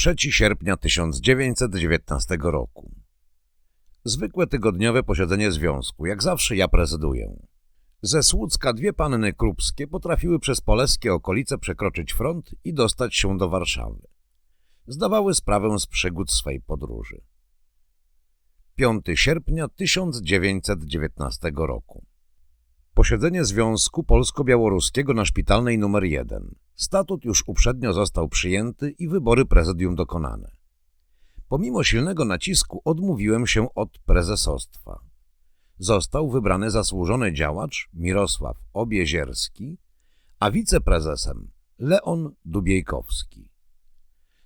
3 sierpnia 1919 roku. Zwykłe tygodniowe posiedzenie związku, jak zawsze ja prezyduję. Ze Słucka dwie panny krupskie potrafiły przez polskie okolice przekroczyć front i dostać się do Warszawy. Zdawały sprawę z przygód swej podróży. 5 sierpnia 1919 roku. Posiedzenie Związku Polsko-Białoruskiego na Szpitalnej nr 1. Statut już uprzednio został przyjęty i wybory prezydium dokonane. Pomimo silnego nacisku odmówiłem się od prezesostwa. Został wybrany zasłużony działacz Mirosław Obiezierski, a wiceprezesem Leon Dubiejkowski.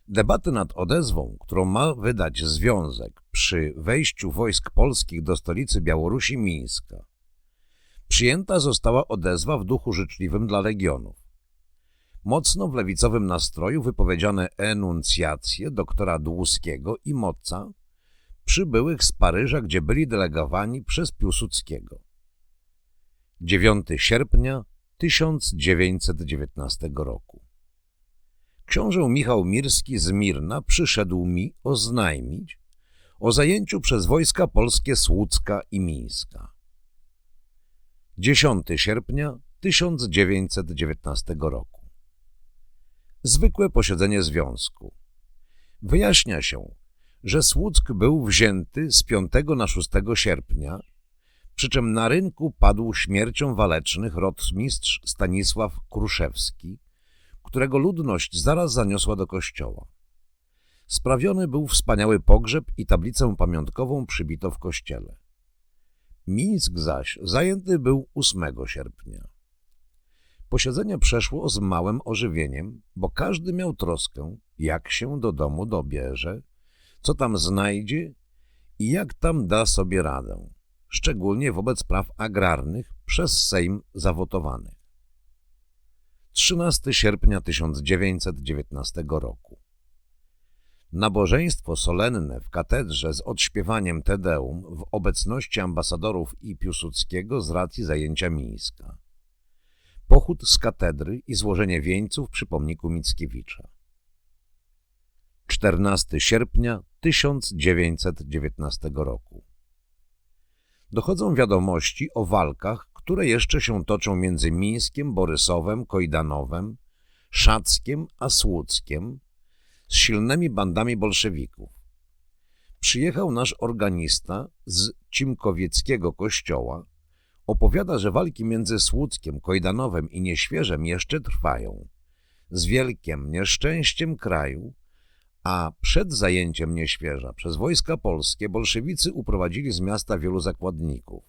Debaty nad odezwą, którą ma wydać związek przy wejściu wojsk polskich do stolicy Białorusi Mińska. Przyjęta została odezwa w duchu życzliwym dla legionów. Mocno w lewicowym nastroju wypowiedziane enuncjacje doktora Dłuskiego i Moca, przybyłych z Paryża, gdzie byli delegowani przez Piłsudskiego. 9 sierpnia 1919 roku. Książę Michał Mirski z Mirna przyszedł mi oznajmić o zajęciu przez wojska polskie Słucka i Mińska. 10 sierpnia 1919 roku. Zwykłe posiedzenie związku. Wyjaśnia się, że Słuck był wzięty z 5 na 6 sierpnia, przy czym na rynku padł śmiercią walecznych rotmistrz Stanisław Kruszewski, którego ludność zaraz zaniosła do kościoła. Sprawiony był wspaniały pogrzeb i tablicę pamiątkową przybito w kościele. Mińsk zaś zajęty był 8 sierpnia. Posiedzenie przeszło z małym ożywieniem, bo każdy miał troskę, jak się do domu dobierze, co tam znajdzie i jak tam da sobie radę, szczególnie wobec praw agrarnych przez Sejm zawotowanych. 13 sierpnia 1919 roku. Nabożeństwo solenne w katedrze z odśpiewaniem Tedeum w obecności ambasadorów i Piłsudskiego z racji zajęcia Mińska. Pochód z katedry i złożenie wieńców przy pomniku Mickiewicza. 14 sierpnia 1919 roku. Dochodzą wiadomości o walkach, które jeszcze się toczą między Mińskiem, Borysowem, Kojdanowem, Szackiem a Słuckiem z silnymi bandami bolszewików. Przyjechał nasz organista z Cimkowieckiego kościoła, opowiada, że walki między Słuckiem, Kojdanowem i Nieświeżem jeszcze trwają. Z wielkim nieszczęściem kraju, a przed zajęciem Nieświeża przez wojska polskie bolszewicy uprowadzili z miasta wielu zakładników.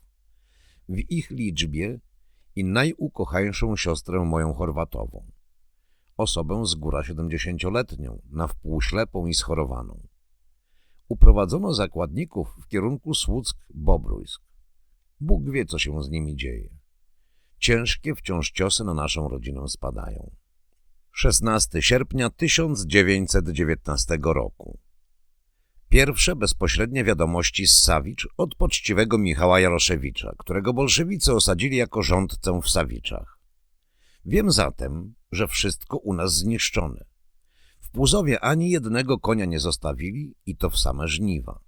W ich liczbie i najukochańszą siostrę moją Chorwatową. Osobę z góra siedemdziesięcioletnią, na wpół ślepą i schorowaną. Uprowadzono zakładników w kierunku Słuck-Bobrójsk. Bóg wie, co się z nimi dzieje. Ciężkie wciąż ciosy na naszą rodzinę spadają. 16 sierpnia 1919 roku. Pierwsze bezpośrednie wiadomości z Sawicz od poczciwego Michała Jaroszewicza, którego bolszewicy osadzili jako rządcę w Sawiczach. Wiem zatem, że wszystko u nas zniszczone. W Płuzowie ani jednego konia nie zostawili i to w same żniwa.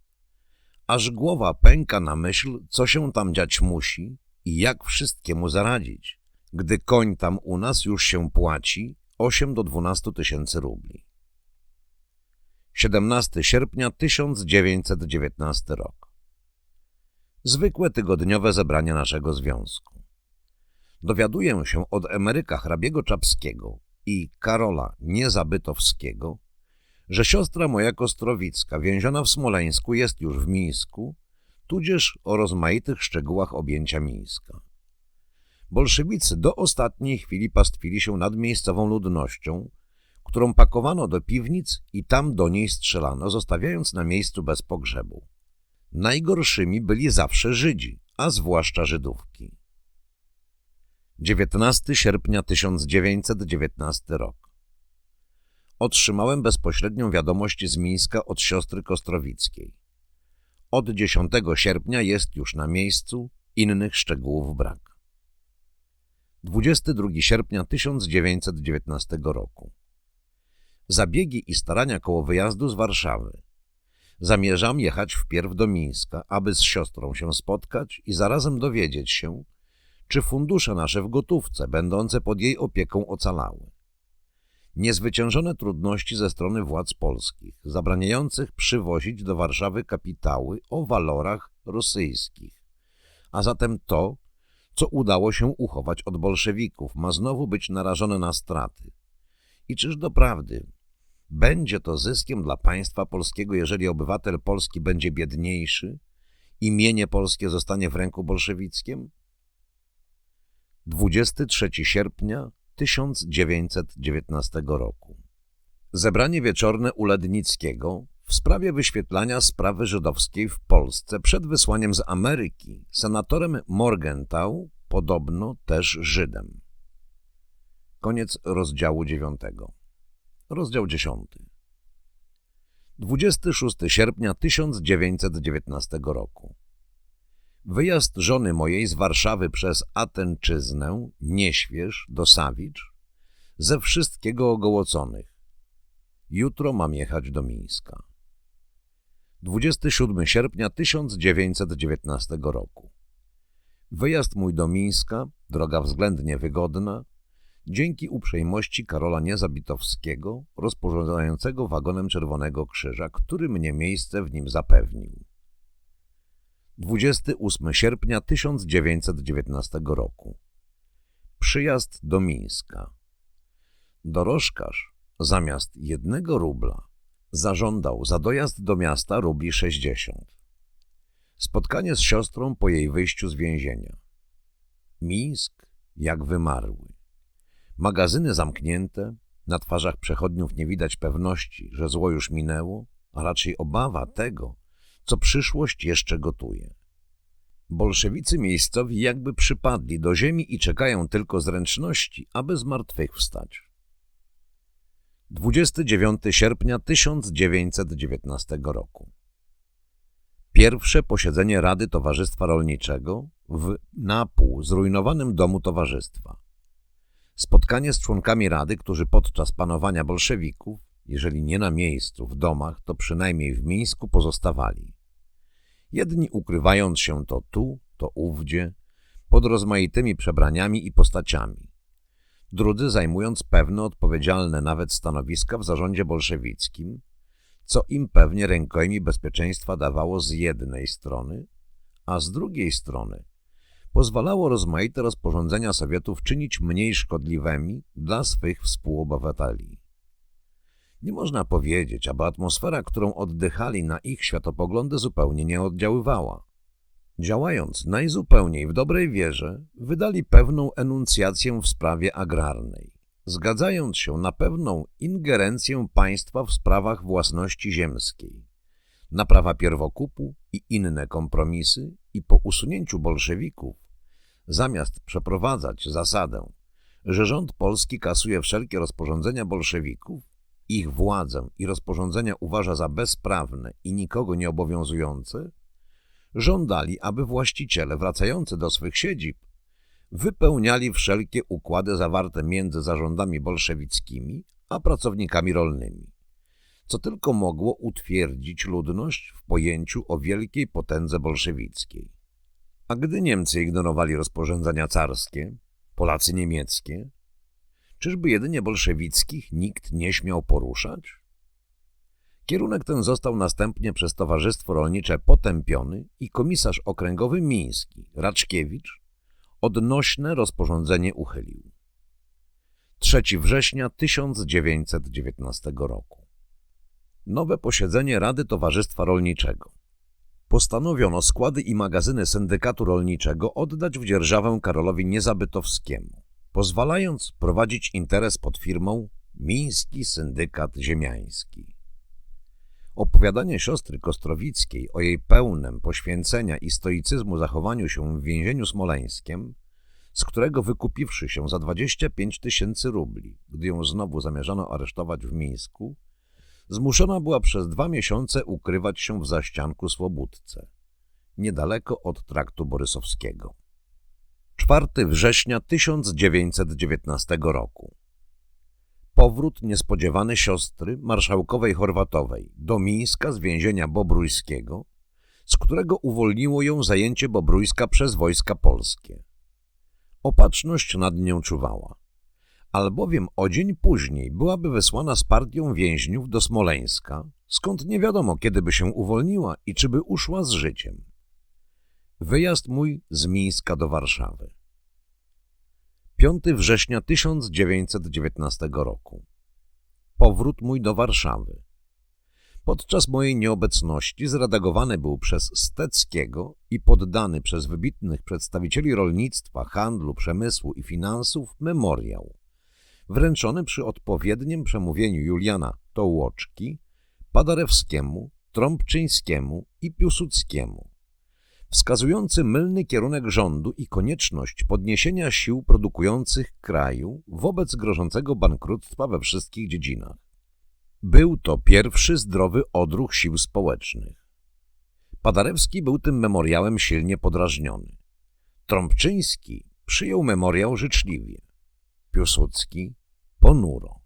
Aż głowa pęka na myśl, co się tam dziać musi i jak wszystkiemu zaradzić, gdy koń tam u nas już się płaci 8 do 12 tysięcy rubli. 17 sierpnia 1919 rok. Zwykłe tygodniowe zebranie naszego związku. Dowiaduję się od emeryka hrabiego Czapskiego i Karola Niezabytowskiego, że siostra moja Kostrowicka, więziona w Smoleńsku, jest już w Mińsku, tudzież o rozmaitych szczegółach objęcia Mińska. Bolszewicy do ostatniej chwili pastwili się nad miejscową ludnością, którą pakowano do piwnic i tam do niej strzelano, zostawiając na miejscu bez pogrzebu. Najgorszymi byli zawsze Żydzi, a zwłaszcza Żydówki. 19 sierpnia 1919 rok. Otrzymałem bezpośrednią wiadomość z Mińska od siostry Kostrowickiej. Od 10 sierpnia jest już na miejscu, innych szczegółów brak. 22 sierpnia 1919 roku. Zabiegi i starania koło wyjazdu z Warszawy. Zamierzam jechać wpierw do Mińska, aby z siostrą się spotkać i zarazem dowiedzieć się, czy fundusze nasze w gotówce, będące pod jej opieką, ocalały. Niezwyciężone trudności ze strony władz polskich, zabraniających przywozić do Warszawy kapitały o walorach rosyjskich. A zatem to, co udało się uchować od bolszewików, ma znowu być narażone na straty. I czyż doprawdy będzie to zyskiem dla państwa polskiego, jeżeli obywatel polski będzie biedniejszy i mienie polskie zostanie w ręku bolszewickim? 23 sierpnia 1919 roku. Zebranie wieczorne u Lednickiego w sprawie wyświetlania sprawy żydowskiej w Polsce przed wysłaniem z Ameryki senatorem Morgenthau, podobno też Żydem. Koniec rozdziału 9. Rozdział 10. 26 sierpnia 1919 roku. Wyjazd żony mojej z Warszawy przez Atenczyznę, Nieśwież do Sawicz, ze wszystkiego ogołoconych. Jutro mam jechać do Mińska. 27 sierpnia 1919 roku. Wyjazd mój do Mińska, droga względnie wygodna, dzięki uprzejmości Karola Niezabitowskiego, rozporządzającego wagonem Czerwonego Krzyża, który mnie miejsce w nim zapewnił. 28 sierpnia 1919 roku. Przyjazd do Mińska. Dorożkarz zamiast jednego rubla zażądał za dojazd do miasta rubli 60. Spotkanie z siostrą po jej wyjściu z więzienia. Mińsk jak wymarły. Magazyny zamknięte, na twarzach przechodniów nie widać pewności, że zło już minęło, a raczej obawa tego, co przyszłość jeszcze gotuje. Bolszewicy miejscowi jakby przypadli do ziemi i czekają tylko zręczności, aby zmartwychwstać. 29 sierpnia 1919 roku. Pierwsze posiedzenie Rady Towarzystwa Rolniczego w napół zrujnowanym domu towarzystwa. Spotkanie z członkami Rady, którzy podczas panowania bolszewików, jeżeli nie na miejscu, w domach, to przynajmniej w Mińsku pozostawali. Jedni ukrywając się to tu, to ówdzie, pod rozmaitymi przebraniami i postaciami. Drudzy zajmując pewne odpowiedzialne nawet stanowiska w zarządzie bolszewickim, co im pewnie rękojmi bezpieczeństwa dawało z jednej strony, a z drugiej strony pozwalało rozmaite rozporządzenia Sowietów czynić mniej szkodliwymi dla swych współobywateli. Nie można powiedzieć, aby atmosfera, którą oddychali na ich światopoglądy zupełnie nie oddziaływała. Działając najzupełniej w dobrej wierze, wydali pewną enuncjację w sprawie agrarnej, zgadzając się na pewną ingerencję państwa w sprawach własności ziemskiej, na prawa pierwokupu i inne kompromisy i po usunięciu bolszewików, zamiast przeprowadzać zasadę, że rząd polski kasuje wszelkie rozporządzenia bolszewików, ich władzę i rozporządzenia uważa za bezprawne i nikogo nie obowiązujące, żądali, aby właściciele wracający do swych siedzib wypełniali wszelkie układy zawarte między zarządami bolszewickimi a pracownikami rolnymi, co tylko mogło utwierdzić ludność w pojęciu o wielkiej potędze bolszewickiej. A gdy Niemcy ignorowali rozporządzenia carskie, Polacy niemieckie, czyżby jedynie bolszewickich nikt nie śmiał poruszać? Kierunek ten został następnie przez Towarzystwo Rolnicze potępiony i komisarz okręgowy Miński, Raczkiewicz, odnośne rozporządzenie uchylił. 3 września 1919 roku. Nowe posiedzenie Rady Towarzystwa Rolniczego. Postanowiono składy i magazyny syndykatu rolniczego oddać w dzierżawę Karolowi Niezabytowskiemu, pozwalając prowadzić interes pod firmą Miński Syndykat Ziemiański. Opowiadanie siostry Kostrowickiej o jej pełnym poświęcenia i stoicyzmu zachowaniu się w więzieniu smoleńskim, z którego wykupiwszy się za 25 tysięcy rubli, gdy ją znowu zamierzano aresztować w Mińsku, zmuszona była przez dwa miesiące ukrywać się w zaścianku Słobódce, niedaleko od traktu borysowskiego. 4 września 1919 roku. Powrót niespodziewany siostry marszałkowej Chorwatowej do Mińska z więzienia bobrójskiego, z którego uwolniło ją zajęcie Bobrójska przez wojska polskie. Opatrzność nad nią czuwała, albowiem o dzień później byłaby wysłana z partią więźniów do Smoleńska, skąd nie wiadomo kiedy by się uwolniła i czy by uszła z życiem. Wyjazd mój z Mińska do Warszawy. 5 września 1919 roku. Powrót mój do Warszawy. Podczas mojej nieobecności zredagowany był przez Steckiego i poddany przez wybitnych przedstawicieli rolnictwa, handlu, przemysłu i finansów memoriał, wręczony przy odpowiednim przemówieniu Juliana Tołoczki, Padarewskiemu, Trąbczyńskiemu i Piłsudskiemu, wskazujący mylny kierunek rządu i konieczność podniesienia sił produkujących kraju wobec grożącego bankructwa we wszystkich dziedzinach. Był to pierwszy zdrowy odruch sił społecznych. Padarewski był tym memoriałem silnie podrażniony. Trąbczyński przyjął memoriał życzliwie. Piłsudski ponuro.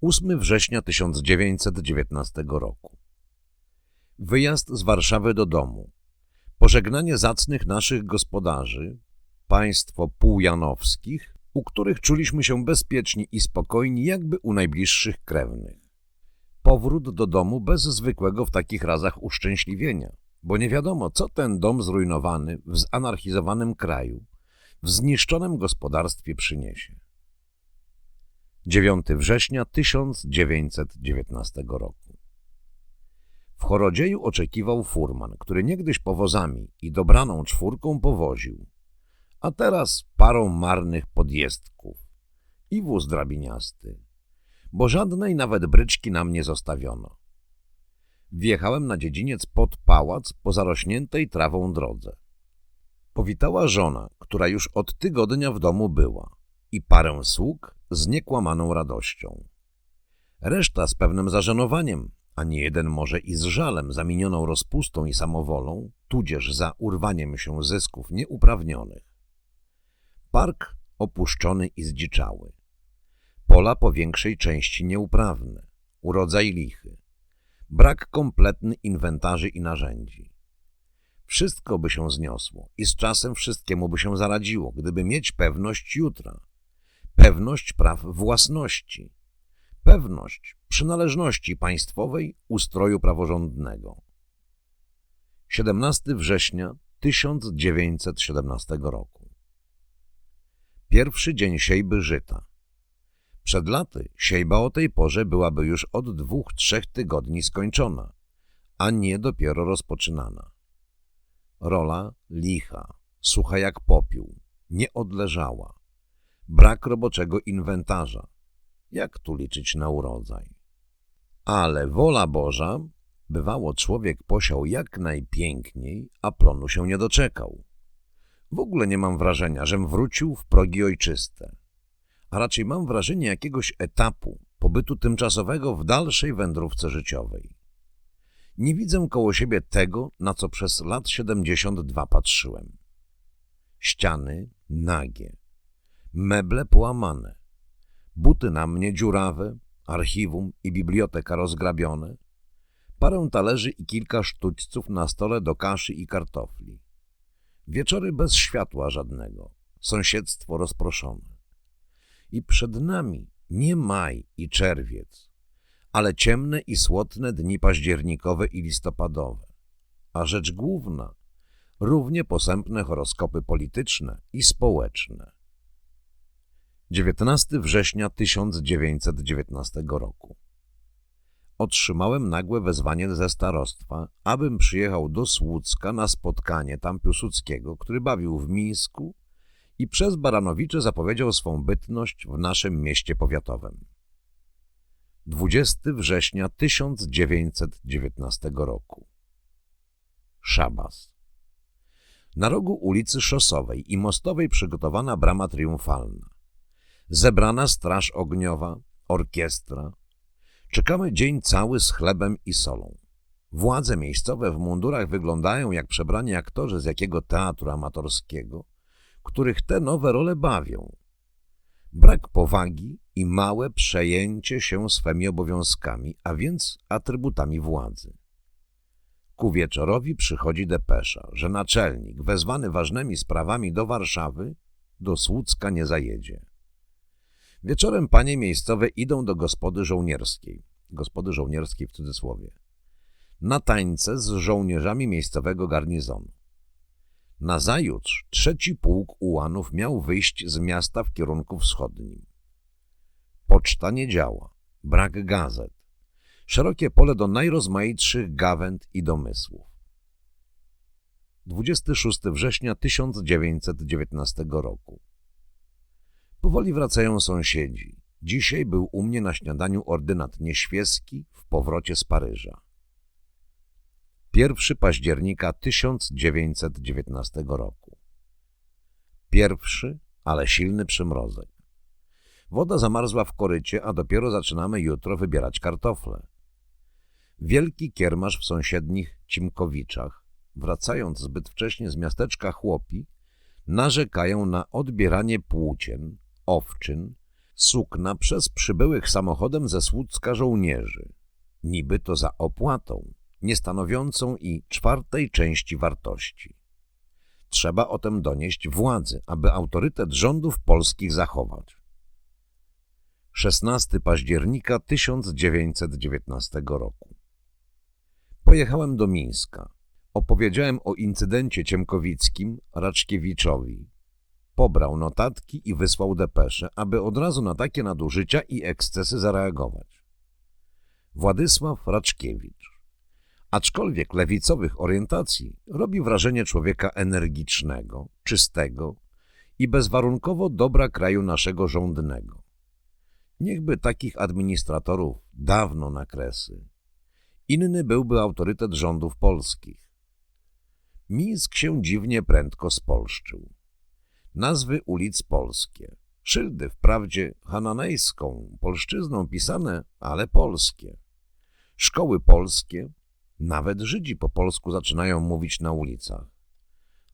8 września 1919 roku. Wyjazd z Warszawy do domu. Pożegnanie zacnych naszych gospodarzy, państwo półjanowskich, u których czuliśmy się bezpieczni i spokojni, jakby u najbliższych krewnych. Powrót do domu bez zwykłego w takich razach uszczęśliwienia, bo nie wiadomo, co ten dom zrujnowany w zanarchizowanym kraju, w zniszczonym gospodarstwie przyniesie. 9 września 1919 roku. W Chorodzieju oczekiwał furman, który niegdyś powozami i dobraną czwórką powoził, a teraz parą marnych podjezdków i wóz drabiniasty, bo żadnej nawet bryczki nam nie zostawiono. Wjechałem na dziedziniec pod pałac po zarośniętej trawą drodze. Powitała żona, która już od tygodnia w domu była i parę sług z niekłamaną radością. Reszta z pewnym zażenowaniem, a nie jeden może i z żalem za minioną rozpustą i samowolą, tudzież za urwaniem się zysków nieuprawnionych. Park opuszczony i zdziczały. Pola po większej części nieuprawne, urodzaj lichy, brak kompletny inwentarzy i narzędzi. Wszystko by się zniosło i z czasem wszystkiemu by się zaradziło, gdyby mieć pewność jutra, pewność praw własności, pewność przynależności państwowej ustroju praworządnego. 17 września 1917 roku. Pierwszy dzień siejby żyta. Przed laty siejba o tej porze byłaby już od dwóch, trzech tygodni skończona, a nie dopiero rozpoczynana. Rola licha, sucha jak popiół, nie odleżała. Brak roboczego inwentarza. Jak tu liczyć na urodzaj? Ale wola Boża, bywało człowiek posiał jak najpiękniej, a plonu się nie doczekał. W ogóle nie mam wrażenia, żem wrócił w progi ojczyste, a raczej mam wrażenie jakiegoś etapu, pobytu tymczasowego w dalszej wędrówce życiowej. Nie widzę koło siebie tego, na co przez lat 72 patrzyłem. Ściany nagie, meble połamane, buty na mnie dziurawe, archiwum i biblioteka rozgrabione, parę talerzy i kilka sztućców na stole do kaszy i kartofli. Wieczory bez światła żadnego, sąsiedztwo rozproszone. I przed nami nie maj i czerwiec, ale ciemne i słodne dni październikowe i listopadowe. A rzecz główna, równie posępne horoskopy polityczne i społeczne. 19 września 1919 roku. Otrzymałem nagłe wezwanie ze starostwa, abym przyjechał do Słucka na spotkanie tam Piłsudskiego, który bawił w Mińsku i przez Baranowicze zapowiedział swą bytność w naszym mieście powiatowym. 20 września 1919 roku. Szabas. Na rogu ulicy Szosowej i Mostowej przygotowana brama triumfalna. Zebrana straż ogniowa, orkiestra. Czekamy dzień cały z chlebem i solą. Władze miejscowe w mundurach wyglądają jak przebrani aktorzy z jakiego teatru amatorskiego, których te nowe role bawią. Brak powagi i małe przejęcie się swymi obowiązkami, a więc atrybutami władzy. Ku wieczorowi przychodzi depesza, że naczelnik, wezwany ważnymi sprawami do Warszawy, do Słucka nie zajedzie. Wieczorem panie miejscowe idą do gospody żołnierskiej, gospody żołnierskiej w cudzysłowie, na tańce z żołnierzami miejscowego garnizonu. Nazajutrz trzeci pułk ułanów miał wyjść z miasta w kierunku wschodnim. Poczta nie działa, brak gazet, szerokie pole do najrozmaitszych gawęd i domysłów. 26 września 1919 roku. Powoli wracają sąsiedzi. Dzisiaj był u mnie na śniadaniu ordynat Nieświeski w powrocie z Paryża. 1 października 1919 roku. Pierwszy, ale silny przymrozek. Woda zamarzła w korycie, a dopiero zaczynamy jutro wybierać kartofle. Wielki kiermasz w sąsiednich Cimkowiczach, wracając zbyt wcześnie z miasteczka chłopi, narzekają na odbieranie płócien, owczyn, sukna przez przybyłych samochodem ze Słucka żołnierzy. Niby to za opłatą, nie stanowiącą i czwartej części wartości. Trzeba o tym donieść władzy, aby autorytet rządów polskich zachować. 16 października 1919 roku. Pojechałem do Mińska. Opowiedziałem o incydencie ciemkowickim Raczkiewiczowi. Pobrał notatki i wysłał depeszę, aby od razu na takie nadużycia i ekscesy zareagować. Władysław Raczkiewicz Aczkolwiek lewicowych orientacji robi wrażenie człowieka energicznego, czystego i bezwarunkowo dobra kraju naszego rządnego. Niechby takich administratorów dawno na kresy. Inny byłby autorytet rządów polskich. Mińsk się dziwnie prędko spolszczył. Nazwy ulic polskie. Szyldy wprawdzie hananejską polszczyzną pisane, ale polskie. Szkoły polskie, nawet Żydzi po polsku zaczynają mówić na ulicach.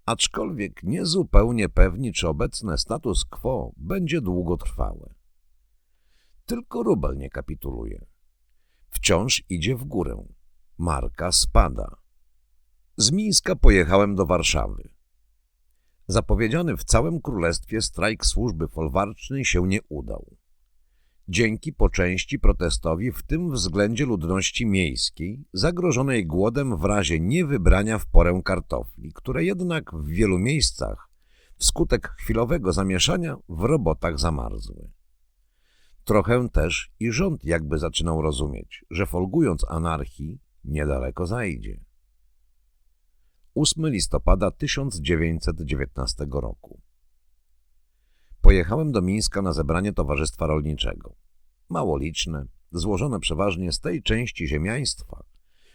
Aczkolwiek niezupełnie pewni, czy obecne status quo będzie długotrwałe. Tylko rubel nie kapituluje. Wciąż idzie w górę. Marka spada. Z Mińska pojechałem do Warszawy. Zapowiedziany w całym królestwie strajk służby folwarcznej się nie udał. Dzięki po części protestowi w tym względzie ludności miejskiej, zagrożonej głodem w razie niewybrania w porę kartofli, które jednak w wielu miejscach wskutek chwilowego zamieszania w robotach zamarzły. Trochę też i rząd jakby zaczynał rozumieć, że folgując anarchii niedaleko zajdzie. 8 listopada 1919 roku. Pojechałem do Mińska na zebranie Towarzystwa Rolniczego. Mało liczne, złożone przeważnie z tej części ziemiaństwa,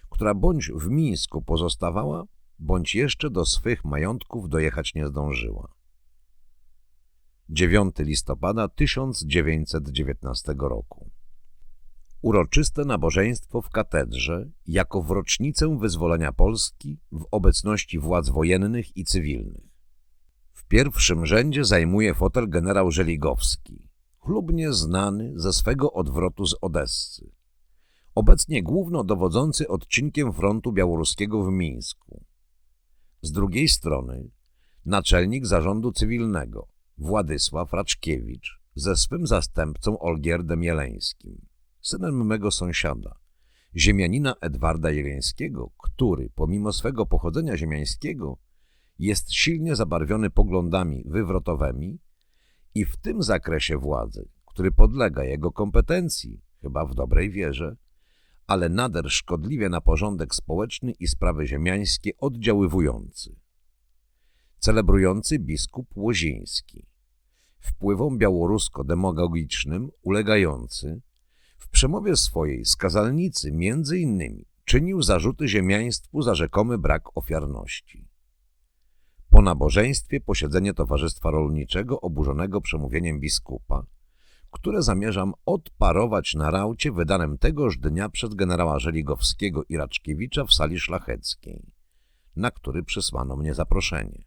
która bądź w Mińsku pozostawała, bądź jeszcze do swych majątków dojechać nie zdążyła. 9 listopada 1919 roku. Uroczyste nabożeństwo w katedrze jako w rocznicę wyzwolenia Polski w obecności władz wojennych i cywilnych. W pierwszym rzędzie zajmuje fotel generał Żeligowski, chlubnie znany ze swego odwrotu z Odessy. Obecnie główno dowodzący odcinkiem frontu białoruskiego w Mińsku. Z drugiej strony naczelnik zarządu cywilnego Władysław Raczkiewicz ze swym zastępcą Olgierdem Jeleńskim synem mego sąsiada, ziemianina Edwarda Jeleńskiego, który, pomimo swego pochodzenia ziemiańskiego, jest silnie zabarwiony poglądami wywrotowymi i w tym zakresie władzy, który podlega jego kompetencji, chyba w dobrej wierze, ale nader szkodliwie na porządek społeczny i sprawy ziemiańskie oddziaływujący. Celebrujący biskup Łoziński, wpływom białorusko-demagogicznym ulegający, przemowie swojej skazalnicy między innymi czynił zarzuty ziemiaństwu za rzekomy brak ofiarności. Po nabożeństwie posiedzenie Towarzystwa Rolniczego oburzonego przemówieniem biskupa, które zamierzam odparować na raucie wydanym tegoż dnia przez generała Żeligowskiego i Raczkiewicza w sali szlacheckiej, na który przysłano mnie zaproszenie.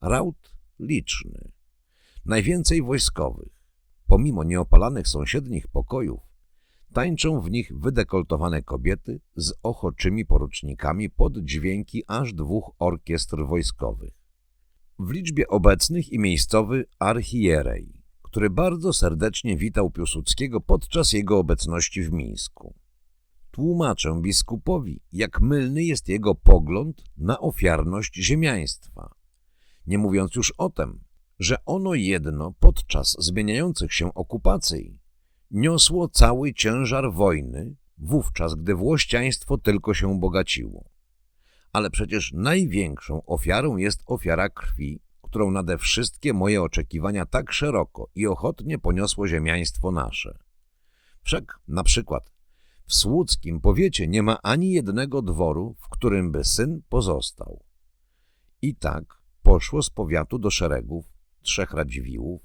Raut liczny, najwięcej wojskowych, pomimo nieopalanych sąsiednich pokojów, tańczą w nich wydekoltowane kobiety z ochoczymi porucznikami pod dźwięki aż dwóch orkiestr wojskowych. W liczbie obecnych i miejscowy archierej, który bardzo serdecznie witał Piłsudskiego podczas jego obecności w Mińsku. Tłumaczę biskupowi, jak mylny jest jego pogląd na ofiarność ziemiaństwa, nie mówiąc już o tym, że ono jedno podczas zmieniających się okupacji niosło cały ciężar wojny, wówczas gdy włościaństwo tylko się bogaciło. Ale przecież największą ofiarą jest ofiara krwi, którą nade wszystkie moje oczekiwania tak szeroko i ochotnie poniosło ziemiaństwo nasze. Wszak na przykład w słudzkim powiecie nie ma ani jednego dworu, w którym by syn pozostał. I tak poszło z powiatu do szeregów trzech Radziwiłłów,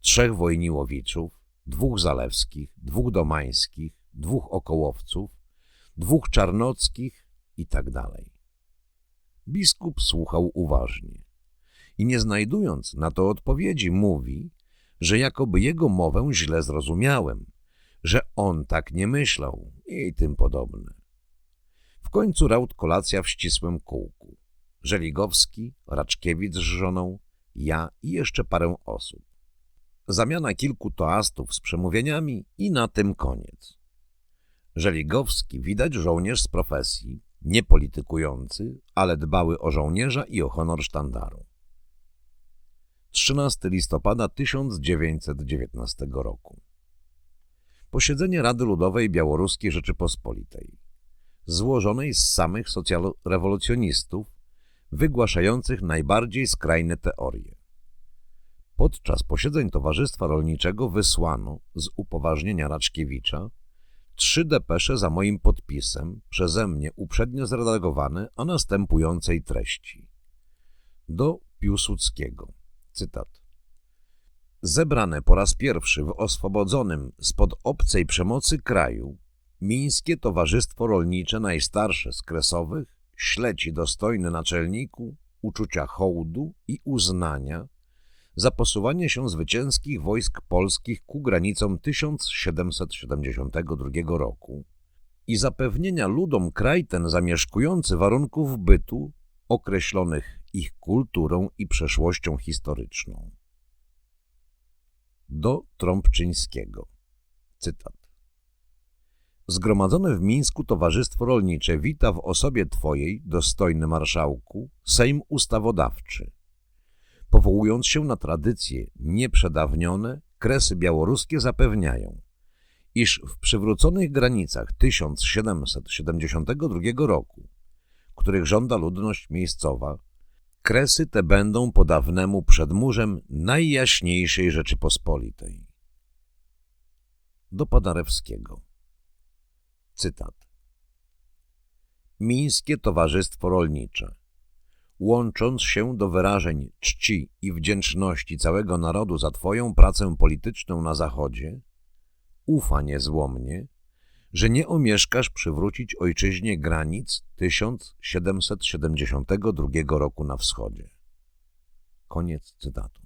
trzech Wojniłowiczów, dwóch Zalewskich, dwóch Domańskich, dwóch Okołowców, dwóch Czarnockich i tak dalej. Biskup słuchał uważnie i nie znajdując na to odpowiedzi mówi, że jakoby jego mowę źle zrozumiałem, że on tak nie myślał i tym podobne. W końcu raut kolacja w ścisłym kółku. Żeligowski, Raczkiewicz z żoną, ja i jeszcze parę osób. Zamiana kilku toastów z przemówieniami i na tym koniec. Żeligowski widać żołnierz z profesji, nie politykujący, ale dbały o żołnierza i o honor sztandaru. 13 listopada 1919 roku. Posiedzenie Rady Ludowej Białoruskiej Rzeczypospolitej, złożonej z samych socjalrewolucjonistów, wygłaszających najbardziej skrajne teorie. Podczas posiedzeń Towarzystwa Rolniczego wysłano z upoważnienia Raczkiewicza trzy depesze za moim podpisem, przeze mnie uprzednio zredagowane o następującej treści. Do Piłsudskiego. Cytat. Zebrane po raz pierwszy w oswobodzonym spod obcej przemocy kraju, Mińskie Towarzystwo Rolnicze najstarsze z kresowych śleci dostojny naczelniku uczucia hołdu i uznania za posuwanie się zwycięskich wojsk polskich ku granicom 1772 roku i zapewnienia ludom kraj ten zamieszkujący warunków bytu określonych ich kulturą i przeszłością historyczną. Do Trąbczyńskiego. Cytat. Zgromadzone w Mińsku Towarzystwo Rolnicze wita w osobie Twojej, dostojny marszałku, Sejm Ustawodawczy. Powołując się na tradycje nieprzedawnione, kresy białoruskie zapewniają, iż w przywróconych granicach 1772 roku, których żąda ludność miejscowa, kresy te będą po dawnemu przedmurzem najjaśniejszej Rzeczypospolitej. Do Padarewskiego Cytat. Mińskie Towarzystwo Rolnicze, łącząc się do wyrażeń czci i wdzięczności całego narodu za Twoją pracę polityczną na Zachodzie, ufa niezłomnie, że nie omieszkasz przywrócić ojczyźnie granic 1772 roku na wschodzie. Koniec cytatu.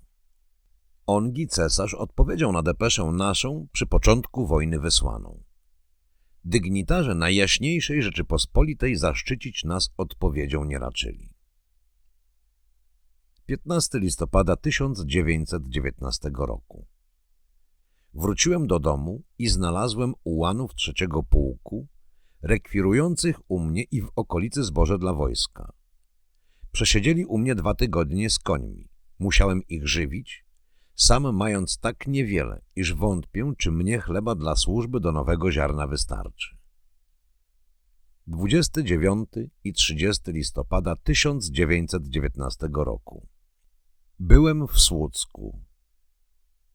Ongi cesarz odpowiedział na depeszę naszą przy początku wojny wysłaną dygnitarze Najjaśniejszej Rzeczypospolitej zaszczycić nas odpowiedzią nie raczyli. 15 listopada 1919 roku. Wróciłem do domu i znalazłem ułanów trzeciego pułku, rekwirujących u mnie i w okolicy zboże dla wojska. Przesiedzieli u mnie dwa tygodnie z końmi. Musiałem ich żywić, sam mając tak niewiele, iż wątpię, czy mnie chleba dla służby do nowego ziarna wystarczy. 29 i 30 listopada 1919 roku. Byłem w Słucku.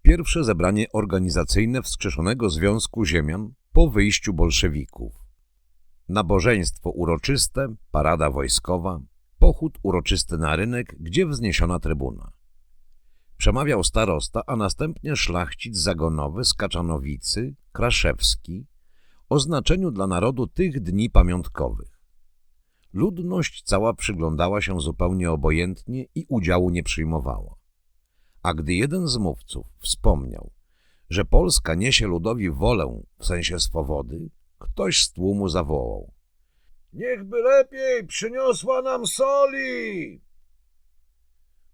Pierwsze zebranie organizacyjne Wskrzeszonego Związku Ziemian po wyjściu bolszewików. Nabożeństwo uroczyste, parada wojskowa, pochód uroczysty na rynek, gdzie wzniesiona trybuna. Przemawiał starosta, a następnie szlachcic zagonowy z Kaczanowicy, Kraszewski, o znaczeniu dla narodu tych dni pamiątkowych. Ludność cała przyglądała się zupełnie obojętnie i udziału nie przyjmowała. A gdy jeden z mówców wspomniał, że Polska niesie ludowi wolę w sensie swobody, ktoś z tłumu zawołał. Niechby lepiej przyniosła nam soli!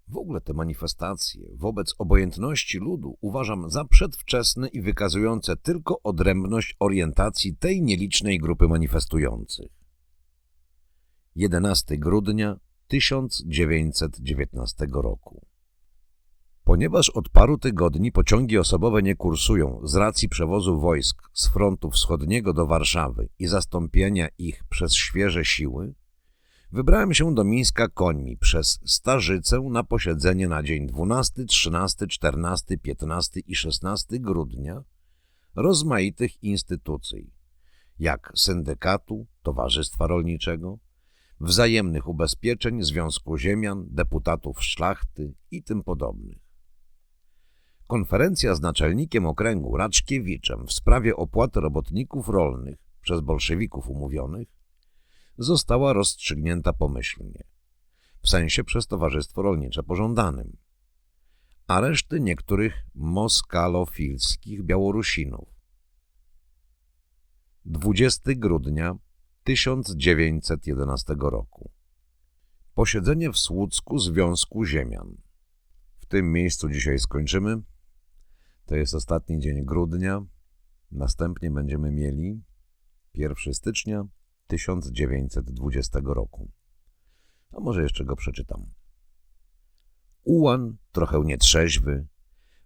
W ogóle te manifestacje wobec obojętności ludu uważam za przedwczesne i wykazujące tylko odrębność orientacji tej nielicznej grupy manifestujących. 11 grudnia 1919 roku. Ponieważ od paru tygodni pociągi osobowe nie kursują z racji przewozu wojsk z frontu wschodniego do Warszawy i zastąpienia ich przez świeże siły, wybrałem się do Mińska końmi przez Starzycę na posiedzenie na dzień 12, 13, 14, 15 i 16 grudnia rozmaitych instytucji, jak syndykatu, Towarzystwa Rolniczego, wzajemnych ubezpieczeń Związku Ziemian, deputatów szlachty i tym podobnych. Konferencja z naczelnikiem okręgu Raczkiewiczem w sprawie opłaty robotników rolnych przez bolszewików umówionych została rozstrzygnięta pomyślnie, w sensie przez Towarzystwo Rolnicze pożądanym, a reszty niektórych moskalofilskich Białorusinów. 20 grudnia 1911 roku. Posiedzenie w Słucku Związku Ziemian. W tym miejscu dzisiaj skończymy. To jest ostatni dzień grudnia. Następnie będziemy mieli 1 stycznia 1920 roku. A może jeszcze go przeczytam. Ułan, trochę nietrzeźwy,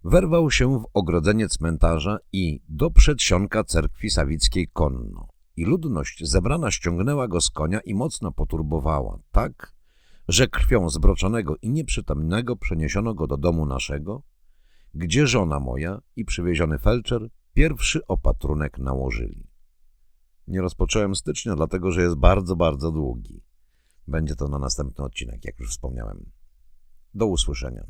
werwał się w ogrodzenie cmentarza i do przedsionka cerkwi sawickiej konno i ludność zebrana ściągnęła go z konia i mocno poturbowała, tak, że krwią zbroczonego i nieprzytomnego przeniesiono go do domu naszego, gdzie żona moja i przywieziony felczer pierwszy opatrunek nałożyli. Nie rozpocząłem stycznia, dlatego że jest bardzo, bardzo długi. Będzie to na następny odcinek, jak już wspomniałem. Do usłyszenia.